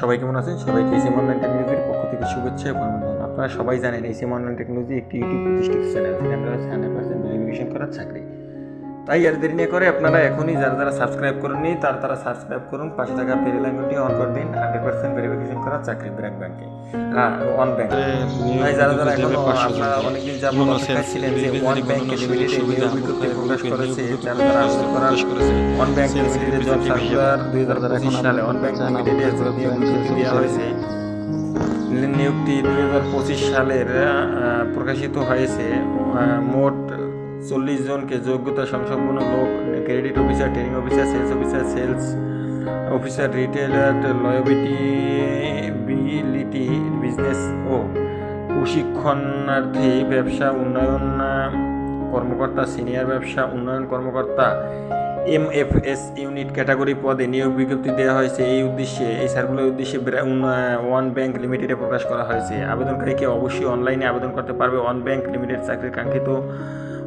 সবাই কেমন আছেন? সবাইকে এসএম অনলাইন টেকনোলজির পক্ষ থেকে শুভেচ্ছা এবং আপনারা সবাই জানেন এসএম অনলাইন টেকনোলজি একটি ইউটিউব প্রতিষ্ঠিত চ্যানেল যেখানে রয়েছে হান্ড্রেড পার্সেন্ট ভেরিফিকেশন করার চাকরি। তাই আর দেরি না করে আপনারা এখনই যারা যারা সাবস্ক্রাইব করেননি তারা তারা সাবস্ক্রাইব করুন। পাশে থাকা বেল আইকনটি অন করে দিন। হান্ড্রেড পার্সেন্ট ভেরিফিকেশন করার চাকরি ব্র্যাক ব্যাংকে হ্যাঁ অন ব্যাংক যারা যারা এখনও আপনারা অনেকদিন ছিলেন যে ওয়ান ব্যাংক লিমিটেড বিজ্ঞপ্তি প্রকাশ করেছে যারা যারা আবেদন করার ওয়ান ব্যাংক লিমিটেডের জব সার্কুলার দুই হাজার পঁচিশ সালে ওয়ান ব্যাংক লিমিটেডের যদিও বিজ্ঞপ্তি দেওয়া হয়েছে। নিয়োগটি দুই হাজার পঁচিশ সালের প্রকাশিত হয়েছে মোট চল্লিশ জনকে যোগ্যতা সংসম্পন্ন লোক, credit officer, training officer, sales officer sales officer, retailer, liability বিলিটি business ও প্রশিক্ষণার্থী, ব্যবসা উন্নয়ন কর্মকর্তা, সিনিয়র ব্যবসা উন্নয়ন কর্মকর্তা M F S unit category পদে নিয়োগ বিজ্ঞপ্তি দেওয়া হয়েছে। এই উদ্দেশ্যে, এই সার্কুলার উদ্দেশ্যে ওয়ান ব্যাংক লিমিটেডে প্রকাশ করা হয়েছে। আবেদনকারীকে অবশ্যই অনলাইনে আবেদন করতে পারবে। ওয়ান ব্যাংক লিমিটেড চাকরির কাঙ্ক্ষিত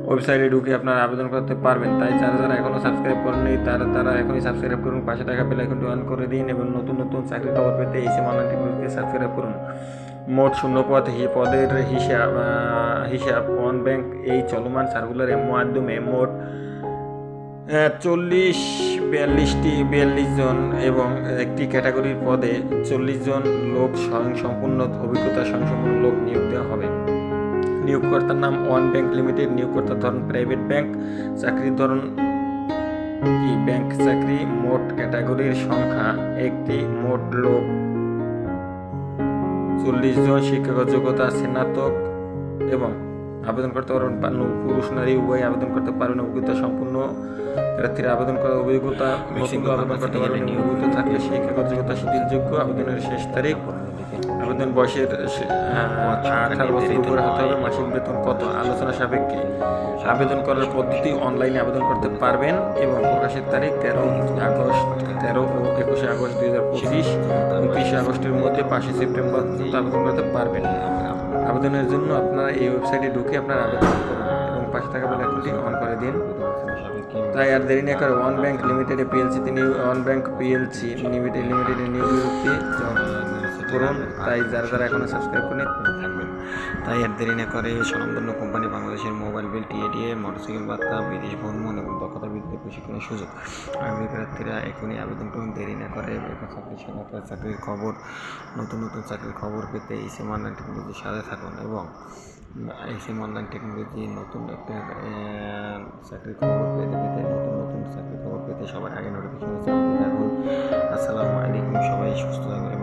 ওয়েবসাইটে ঢুকে আপনারা আবেদন করতে পারবেন। তাই যারা যারা এখনও সাবস্ক্রাইব করেননি, তারা তারা এখনই সাবস্ক্রাইব করুন। পাশে থাকা বেল আইকনটি অন করে দিন এবং নতুন নতুন চাকরির খবর পেতে এই সেম অনলাইন সাবস্ক্রাইব করুন। মোট শূন্য পদ পদের হিসাব হিসাব ওয়ান ব্যাংক এই চলমান সার্কুলারের মাধ্যমে মোট চল্লিশ, বিয়াল্লিশটি, বিয়াল্লিশ জন এবং একটি ক্যাটাগরির পদে চল্লিশ জন লোক স্বয়ং সম্পূর্ণ অভিজ্ঞতা স্বয়ংসম্পূর্ণ নিয়োগকর্তার নাম ওয়ান ব্যাংক লিমিটেড নিয়োগকর্তার ধরন প্রাইভেট ব্যাংক চাকরির ধরন কি? ব্যাংক চাকরি মোট ক্যাটাগরির সংখ্যা একটি মোট লোক চল্লিশ জন শিক্ষাগত যোগ্যতা স্নাতক এবং আবেদন করতে পারবেন পুরুষ নারী উভয় আবেদন করতে পারবেন অভিজ্ঞতা সম্পূর্ণ প্রার্থীরা আবেদন করার অভিজ্ঞতা আবেদন করতে পারবেন অভিজ্ঞতা থাকলে শিক্ষাগত যোগ্যতা শিথিলযোগ্য আবেদনের শেষ তারিখ আবেদন বয়সের শে- আঠারো বছর উপরে হতে হবে মাসিক বেতন কত? আলোচনা সাপেক্ষে। আবেদন করার পদ্ধতি অনলাইনে আবেদন করতে পারবেন এবং প্রকাশের তারিখ তেরো আগস্ট তেরো ও একুশে আগস্ট দুই হাজার পঁচিশ উনত্রিশে আগস্টের মধ্যে পাঁচই সেপ্টেম্বর পর্যন্ত আবেদন করতে পারবেন। আবেদনের জন্য আপনারা এই ওয়েবসাইটে ঢুকে আপনারা আবেদন করুন এবং পাশে থাকা বেল আইকনটি অন করে দিন। তাই আর দেরি না করে ওয়ান ব্যাংক লিমিটেডে পিএলসি তিনি ওয়ান ব্যাংক পিএলসি লিমিটেড লিমিটেডে নিয়োগ বিজ্ঞপ্তি করুন তাই যারা যারা এখনও সাবস্ক্রাইব করেন থাকবেন। তাই আর দেরি না করে স্বনামধন্য কোম্পানি বাংলাদেশের মোবাইল বিল টিএডিএ মোটরসাইকেল ভাতা বিদেশ ভ্রমণ এবং দক্ষতা বৃদ্ধি প্রশিক্ষণের সুযোগ। আগ্রহী প্রার্থীরা এখনই আবেদন করুন, দেরি না করে বেকার চাকরি সহায়তা চাকরির খবর, নতুন নতুন চাকরির খবর পেতে এই সেম অনলাইন টেকনোলজির সাথে থাকুন এবং এই সেম অনলাইন টেকনোলজি নতুন একটা চাকরির খবর পেতে পেতে, নতুন নতুন চাকরির খবর পেতে সবার আগে নোটিফিকেশন চালাতে থাকুন আসসালামু আলাইকুম, সবাই সুস্থ থাকবেন।